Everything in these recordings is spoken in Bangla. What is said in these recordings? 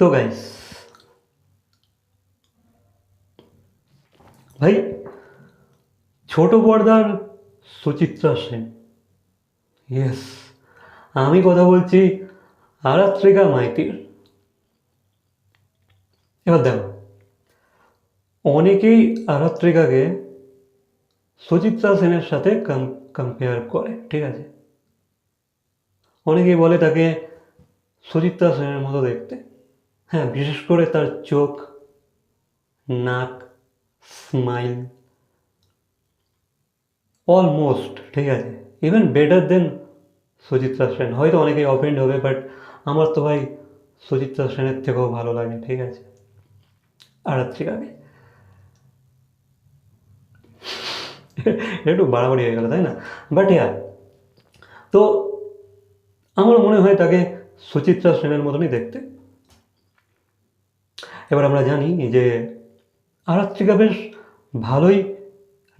তো গাইস ভাই, ছোট পর্দার সুচিত্রা সেন। ইয়েস আমি কথা বলছি আরাত্রিকা মাইতির। এবার দেখো, অনেকেই আরাত্রিকাকে সুচিত্রা সেনের সাথে কম্পেয়ার করে, ঠিক আছে? অনেকেই বলে তাকে সুচিত্রা সেনের মতো দেখতে। হ্যাঁ বিশেষ করে তার চোখ, নাক স্মাইল অলমোস্ট ঠিক আছে? Even better then Suchitra Sen হয়তো অনেকেই অফেন্ড হবে বাট আমার তো ভাই সুচিত্রা সেনের থেকেও ভালো লাগে, ঠিক আছে? আরাত্রিকাকে একটু বাড়াবাড়ি হয়ে গেল, তাই না? বাট ইয়ার তো আমার মনে হয় তাকে সুচিত্রা সেনের মতনই দেখতে। এবার আমরা জানি যে আরাত্রিকা বেশ ভালোই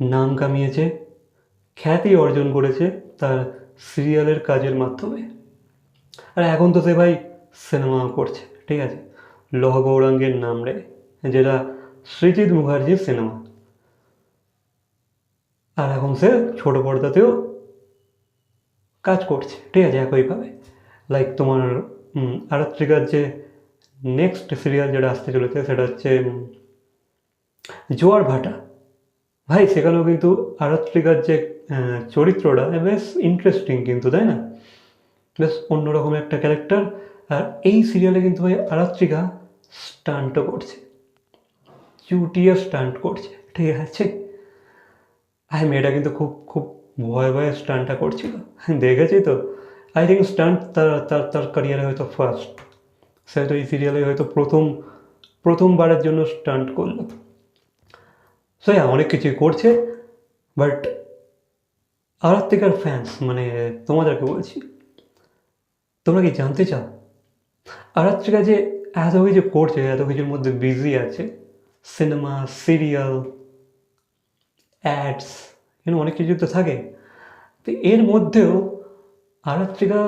নাম কামিয়েছে, খ্যাতি অর্জন করেছে তার সিরিয়ালের কাজের মাধ্যমে। আর এখন তো সে ভাই সিনেমাও করছে, ঠিক আছে? লহ গৌরাঙ্গের নাম রে, যেটা সৃজিৎ মুখার্জির সিনেমা আর এখন সে ছোট পর্দাতেও কাজ করছে, ঠিক আছে, একইভাবে। লাইক তোমার আরাত্রিকার যে নেক্সট সিরিয়াল যেটা আসতে চলেছে সেটা হচ্ছে জোয়ার ভাটা। ভাই, সেখানেও কিন্তু আরাত্রিকার যে চরিত্রটা, বেশ ইন্টারেস্টিং কিন্তু, তাই না? বেশ অন্যরকম একটা ক্যারেক্টার আর এই সিরিয়ালে কিন্তু ভাই আরাত্রিকা স্টান্টও করছে। চুটিয়ে স্টান্ট করছে। ঠিক আছে? আর, মেয়েটা কিন্তু খুব খুব ভয়ে ভয়ে স্টান্টটা করছিল। দেখেছি তো? আই থিঙ্ক স্টান্ট তার তার তার ক্যারিয়ারে হয়তো ফার্স্ট সে হয়তো এই সিরিয়ালে হয়তো প্রথম, প্রথমবারের জন্য স্টান্ট করল সো হ্যাঁ অনেক কিছুই করছে বাট আরাত্মিকার ফ্যান্স মানে তোমাদেরকে বলছি, তোমরা কি জানতে চাও? আরাত্রিকা যে এত কিছু করছে, এত কিছুর মধ্যে বিজি আছে সিনেমা সিরিয়াল অ্যাডস এখানে অনেক কিছু তো থাকে। তো এর মধ্যেও আরাত্রিকা,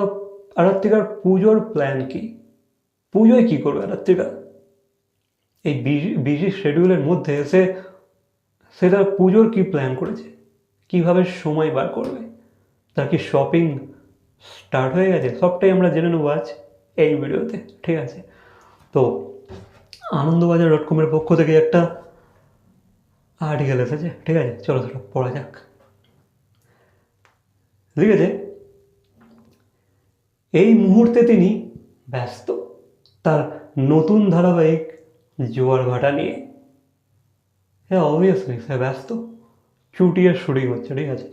আরাত্রিকার পুজোর প্ল্যান কি? পুজোয় কী করবে? আরাত্রিকা এই বিজি বিজি শেডিউলের মধ্যে সে সে তার পুজোর কী প্ল্যান করেছে? কীভাবে সময় বার করবে? তার কি শপিং স্টার্ট হয়ে গেছে? সবটাই আমরা জেনে নেব আজ এই ভিডিওতে, ঠিক আছে? তো আনন্দবাজার ডট কমের পক্ষ থেকে একটা আর্টিকেল এসেছে, ঠিক আছে? চলো চলো, পড়া যাক। ঠিক আছে এই মুহূর্তে তিনি ব্যস্ত। তার নতুন ধারাবাহিক জোয়ার ভাটা নিয়ে। হ্যাঁ অবভিয়াসলি সে ব্যস্ত চুটিয়ে শুটিং হচ্ছে, ঠিক আছে?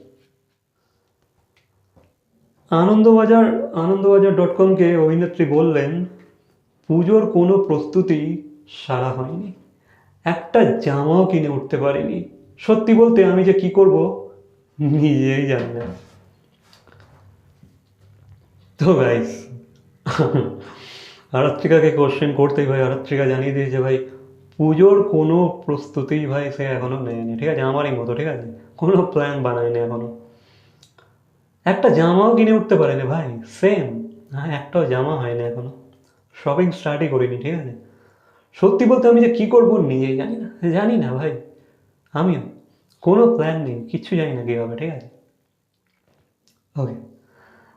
আনন্দবাজার আনন্দবাজার ডট কমকে অভিনেত্রী বললেন, পুজোর কোনো প্রস্তুতি সারা হয়নি। একটা জামাও কিনে উঠতে পারিনি। সত্যি বলতে আমি যে কি করব, নিজেই জানি না। তো গাইস আরাত্রিকাকে কোশ্চেন করতেই ভাই, আরাত্রিকা জানিয়ে দিয়েছে ভাই, পুজোর কোনো প্রস্তুতিই ভাই সে এখনও নেয়নি, ঠিক আছে? আমারই মতো, ঠিক আছে? কোনো প্ল্যান বানায়নি এখনও। একটা জামাও কিনে উঠতে পারেনি ভাই সেম হ্যাঁ একটাও জামা হয়নি এখনও। শপিং স্টার্টই করিনি, ঠিক আছে? সত্যি বলতে আমি যে কী করব নিজেই জানি না জানি না ভাই। আমিও। কোনো প্ল্যান নেই, কিচ্ছু জানি না কী হবে ঠিক আছে? ওকে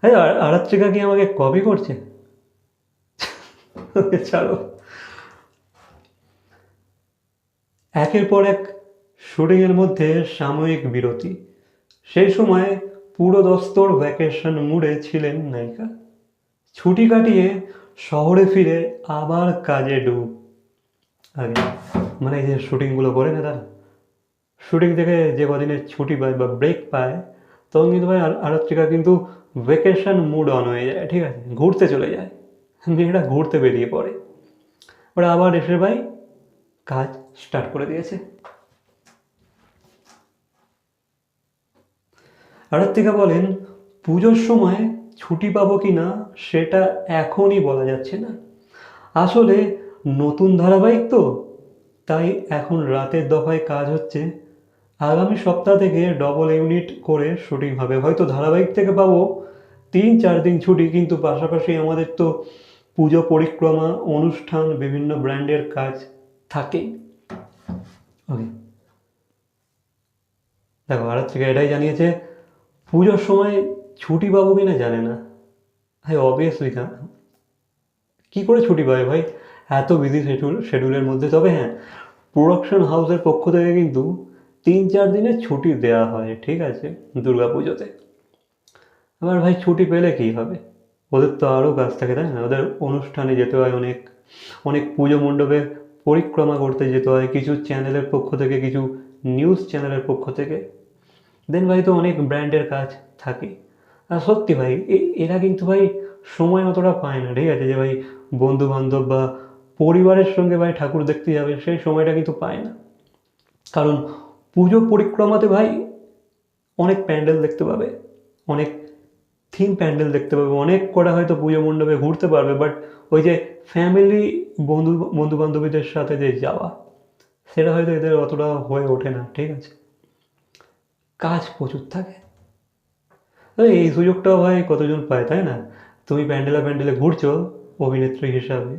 আর- আরাত্রিকা কি আমাকে কপি করছে? ছাড়ো। একের পর এক শুটিংয়ের মধ্যে সাময়িক বিরতি। সেই সময় পুরো দস্তর ভ্যাকেশন মুডে ছিলেন নায়িকা। ছুটি কাটিয়ে শহরে ফিরে আবার কাজে ডুব। আগে মানে এই যে শুটিংগুলো করে না তারা? শুটিং থেকে যে কদিনের ছুটি পায় বা ব্রেক পায়, তখন কিন্তু ভাই আর- আরাত্রিকা কিন্তু ভেকেশন মুড অন হয়ে যায়, ঠিক আছে? ঘুরতে চলে যায়। মেয়েরা ঘুরতে বেরিয়ে পড়ে। ওরা আবার এসে ভাই কাজ স্টার্ট করে দিয়েছে। আরাত্রিকা বলেন, পুজোর সময় ছুটি পাবো কি না সেটা এখনই বলা যাচ্ছে না। আসলে নতুন ধারাবাহিক তো, তাই এখন রাতের দফায় কাজ হচ্ছে। আগামী সপ্তাহ থেকে ডবল ইউনিট করে শুটিং হবে। হয়তো ধারাবাহিক থেকে পাবো, তিন চার দিন ছুটি, কিন্তু পাশাপাশি আমাদের তো পুজো পরিক্রমা, অনুষ্ঠান, বিভিন্ন ব্র্যান্ডের কাজ থাকে। ওকে দেখো, ভারত থেকে এটাই জানিয়েছে, পুজোর সময় ছুটি পাবো কিনা জানে না। ভাই অবভিয়াসলি না। কী করে ছুটি পাবে ভাই? এত বিজি শিডিউল শিডিউলের মধ্যে। তবে হ্যাঁ প্রোডাকশন হাউসের পক্ষ থেকে কিন্তু তিন চার দিনের ছুটি দেওয়া হয়, ঠিক আছে দুর্গা পুজোতে এবার ভাই ছুটি পেলে কী হবে? ওদের তো আরও কাজ থাকে, তাই না? ওদের অনুষ্ঠানে যেতে হয় অনেক অনেক পুজো মণ্ডপে পরিক্রমা করতে যেতে হয়, কিছু চ্যানেলের পক্ষ থেকে, কিছু নিউজ চ্যানেলের পক্ষ থেকে। দেন ভাই তো অনেক ব্র্যান্ডের কাজ থাকে। আর সত্যি ভাই এরা কিন্তু ভাই সময় অতটা পায় না, ঠিক আছে? যে ভাই বন্ধু বান্ধব বা পরিবারের সঙ্গে ভাই ঠাকুর দেখতে যাবে, সেই সময়টা কিন্তু পায় না। কারণ পুজো পরিক্রমাতে ভাই অনেক প্যান্ডেল দেখতে পাবে, অনেক থিম প্যান্ডেল দেখতে পাবে। অনেক কটা হয়তো পুজো মণ্ডপে ঘুরতে পারবে বাট ওই যে ফ্যামিলি বন্ধু বন্ধু বান্ধবীদের সাথে যে যাওয়া, সেটা হয়তো এদের অতটা হয়ে ওঠে না, ঠিক আছে? কাজ প্রচুর থাকে। এই সুযোগটাও ভাই কতজন পায়, তাই না? তুমি প্যান্ডেলে প্যান্ডেলে ঘুরছো অভিনেত্রী হিসাবে,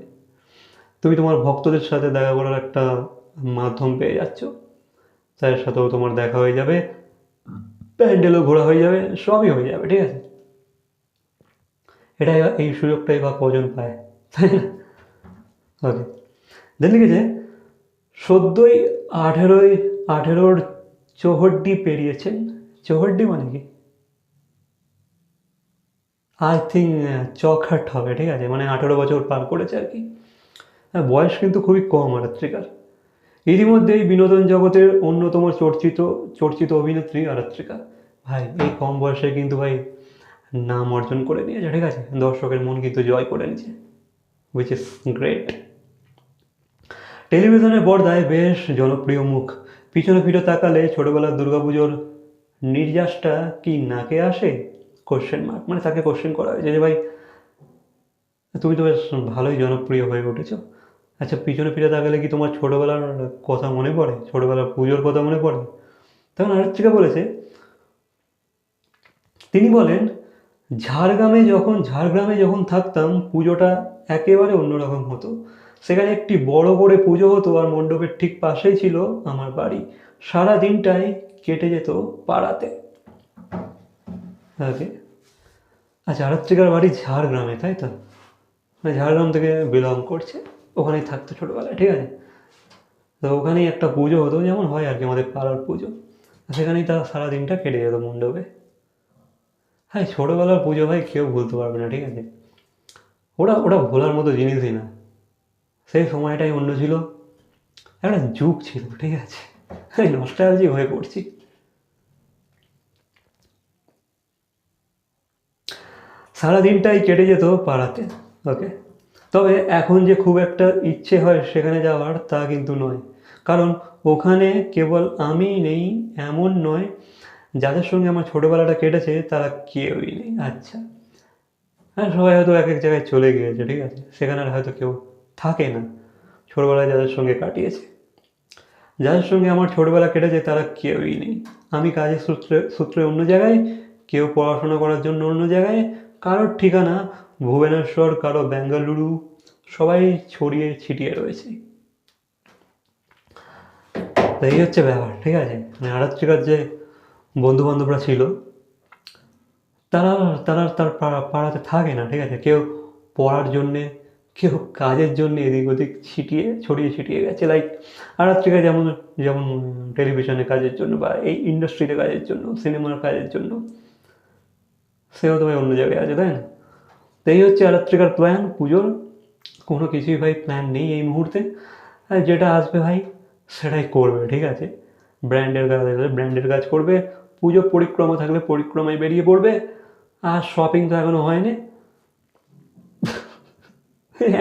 তুমি তোমার ভক্তদের সাথে দেখা করার একটা মাধ্যম পেয়ে যাচ্ছ। তাদের সাথেও তোমার দেখা হয়ে যাবে, প্যান্ডেলও ঘোরা হয়ে যাবে, সবই হয়ে যাবে, ঠিক আছে? এটাই এই সুযোগটাই বা কজন পায়? তাই না? ওকে দেন লিখেছে সদ্যই আঠেরোই আঠেরোর চৌহদ্দি পেরিয়েছেন। চৌহদ্দি মানে কি? আই থিঙ্ক চৌখাট হবে, ঠিক আছে? মানে আঠেরো বছর পার করেছে আর কি। হ্যাঁ বয়স কিন্তু খুবই কম আরাত্রিকার। ইতিমধ্যেই বিনোদন জগতের অন্যতম চর্চিত চর্চিত অভিনেত্রী আরাত্রিকা। ভাই, এই কম বয়সে কিন্তু ভাই নাম অর্জন করে নিয়েছে ঠিক আছে? দর্শকের মন কিন্তু জয় করে নিয়েছে উইচ ইজ গ্রেট টেলিভিশনের পর্দায় বেশ জনপ্রিয় মুখ। পিছনে ফিরে তাকালে ছোটবেলার দুর্গাপুজোর নির্যাসটা কি নাকে আসে? কোশ্চেন মার্ক মানে তাকে কোশ্চেন করা হয়েছে যে, ভাই, তুমি তো বেশ ভালোই জনপ্রিয় হয়ে উঠেছো। আচ্ছা পিছনে ফিরে তাকালে কি তোমার ছোটবেলার কথা মনে পড়ে? ছোটবেলার পুজোর কথা মনে পড়ে? তখন আরেকটিকা বলেছে, তিনি বলেন ঝাড়গ্রামে যখন ঝাড়গ্রামে যখন থাকতাম, পুজোটা একেবারে অন্যরকম হতো। সেখানে একটি বড় করে পুজো হতো আর মণ্ডপের ঠিক পাশেই ছিল আমার বাড়ি। সারা দিনটাই কেটে যেত পাড়াতে। আচ্ছা আরাত্রিকার বাড়ি ঝাড়গ্রামে, তাই তো? মানে ঝাড়গ্রাম থেকে বিলং করছে। ওখানেই থাকতো ছোটোবেলায়, ঠিক আছে? তো ওখানেই একটা পুজো হতো, যেমন হয় আর কি, আমাদের পাড়ার পুজো। সেখানেই তার সারা দিনটা কেটে যেত মণ্ডপে। হ্যাঁ ছোটোবেলার পুজো ভাই, কেউ ভুলতে পারবে না, ঠিক আছে? ওটা ওটা ভোলার মতো জিনিসই না। সেই সময়টাই অন্য ছিল। একটা যুগ ছিল, ঠিক আছে? নস্টালজি হয়ে পড়ছি। সারাদিনটাই কেটে যেত পাড়াতে ওকে তবে এখন যে খুব একটা ইচ্ছে হয় সেখানে যাওয়ার তা কিন্তু নয়। কারণ ওখানে কেবল আমি নেই, এমন নয় যাদের সঙ্গে আমার ছোটোবেলাটা কেটেছে, তারা কেউই নেই। আচ্ছা। হ্যাঁ সবাই হয়তো এক এক জায়গায় চলে গিয়েছে, ঠিক আছে? সেখানে হয়তো কেউ থাকে না। ছোটোবেলায় যাদের সঙ্গে কাটিয়েছে, যাদের সঙ্গে আমার ছোটোবেলা কেটেছে, তারা কেউই নেই। আমি কাজের সূত্রে সূত্রে অন্য জায়গায়, কেউ পড়াশোনা করার জন্য অন্য জায়গায়, কারোর ঠিকানা ভুবনেশ্বর, কারও বেঙ্গালুরু, সবাই ছড়িয়ে ছিটিয়ে রয়েছে। এই হচ্ছে ব্যাপার, ঠিক আছে? মানে আরাত্রিকার যে বন্ধু বান্ধবরা ছিল, তারা তারা তার পাড়াতে থাকে না, ঠিক আছে? কেউ পড়ার জন্যে, কেউ কাজের জন্য এদিক ওদিক ছিটিয়ে, ছড়িয়ে ছিটিয়ে গেছে লাইক আরাত্রিকা যেমন যেমন টেলিভিশনে কাজের জন্য বা এই ইন্ডাস্ট্রিতে কাজের জন্য সিনেমার কাজের জন্য, সেও তো ভাই অন্য জায়গায় আছে, তাই না? তো এই হচ্ছে আরাত্রিকার প্ল্যান পুজোর। কোনো কিছুই ভাই প্ল্যান নেই এই মুহূর্তে। আর যেটা আসবে ভাই, সেটাই করবে, ঠিক আছে? ব্র্যান্ডের কাজ ব্র্যান্ডের কাজ করবে। পুজো পরিক্রমা থাকলে পরিক্রমায় বেরিয়ে পড়বে, আর শপিং তো এখনও হয়নি।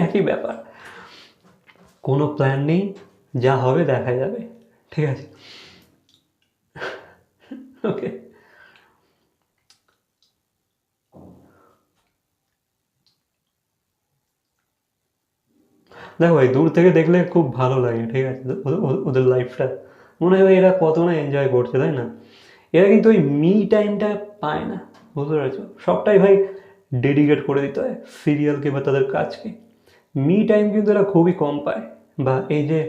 একই ব্যাপার। কোনো প্ল্যান নেই, যা হবে দেখা যাবে। ঠিক আছে? ওকে দেখো ভাই দূর থেকে দেখলে খুব ভালো লাগে, ঠিক আছে? ওদের লাইফটা মনে হয় এরা কত না এনজয় করছে, তাই না? এরা কিন্তু ওই মি টাইমটা পায় না, বুঝতে পেরেছ? সবটাই ভাই ডেডিকেট করে দিতে হয় সিরিয়ালকে বা তাদের কাজকে। মি টাইম কিন্তু এরা খুবই কম পায়। বা এই যে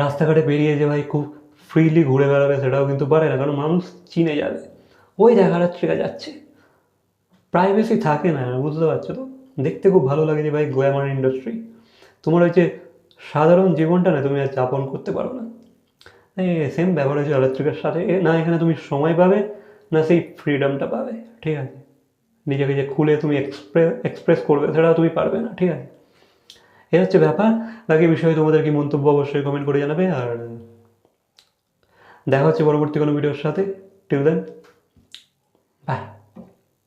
রাস্তাঘাটে বেরিয়ে যে ভাই খুব ফ্রিলি ঘুরে বেড়াবে সেটাও কিন্তু পারে না, কারণ মানুষ চিনে যাবে। ওই জায়গাটা যাচ্ছে। প্রাইভেসি থাকে না, বুঝতে পারছ তো? দেখতে খুব ভালো লাগে যে ভাই গ্ল্যামার ইন্ডাস্ট্রি তোমার ওই যে সাধারণ জীবনটা না তুমি আর যাপন করতে পারো না। সেম ব্যাপার হয়েছে ইলেকট্রিকের সাথে। না, এখানে তুমি সময় পাবে, না সেই ফ্রিডমটা পাবে, ঠিক আছে? নিজেকে যে খুলে তুমি এক্সপ্রেস এক্সপ্রেস করবে, সেটাও তুমি পারবে না, ঠিক আছে? এ হচ্ছে ব্যাপার। বাকি বিষয়ে তোমাদের কি মন্তব্য অবশ্যই কমেন্ট করে জানাবে, আর দেখা হচ্ছে পরবর্তী কোনো ভিডিওর সাথে। Till then